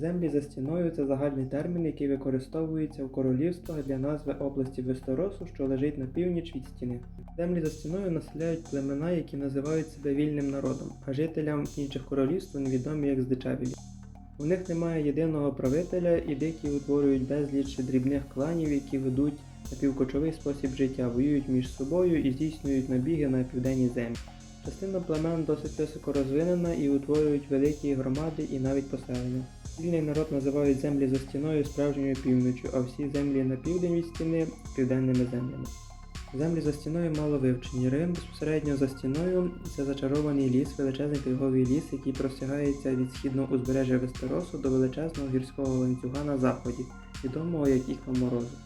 Землі за стіною це загальний термін, який використовується в королівствах для назви області Вестеросу, що лежить на північ від стіни. Землі за стіною населяють племена, які називають себе вільним народом, а жителям інших королівств вони відомі як здичавілі. У них немає єдиного правителя, і дикі утворюють безліч дрібних кланів, які ведуть напівкочовий спосіб життя, воюють між собою і здійснюють набіги на південні землі. Частина племен досить високо розвинена і утворюють великі громади і навіть поселення. Вільний народ називають землі за стіною справжньою півночю, а всі землі на південь від стіни південними землями. Землі за стіною мало вивчені. Рим безпосередньо за стіною це зачарований ліс, величезний пільговий ліс, який простягається від східного узбережжя Вестеросу до величезного гірського ланцюга на заході, відомого як Ікла Морозу.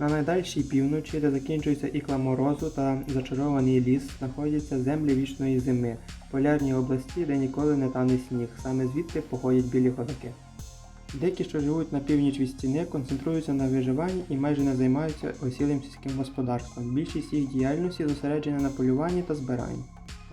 На найдальшій півночі, де закінчується ікла морозу та зачарований ліс, знаходяться землі вічної зими, полярні області, де ніколи не тане сніг. Саме звідти походять білі ходаки. Деякі, що живуть на північ від стіни, концентруються на виживанні і майже не займаються осілим сільським господарством. Більшість їх діяльності зосереджена на полюванні та збиранні.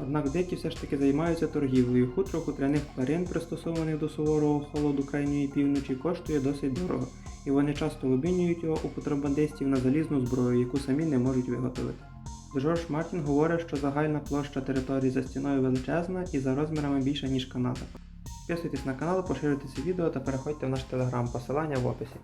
Однак деякі все ж таки займаються торгівлею. Хутро хутряних тварин, пристосованих до суворого холоду крайньої півночі, коштує досить дорого, і вони часто обмінюють його у контрабандистів на залізну зброю, яку самі не можуть виготовити. Джордж Мартін говорить, що загальна площа території за стіною величезна і за розмірами більша, ніж Канада. Підписуйтесь на канал, поширюйте це відео та переходьте в наш телеграм, посилання в описі.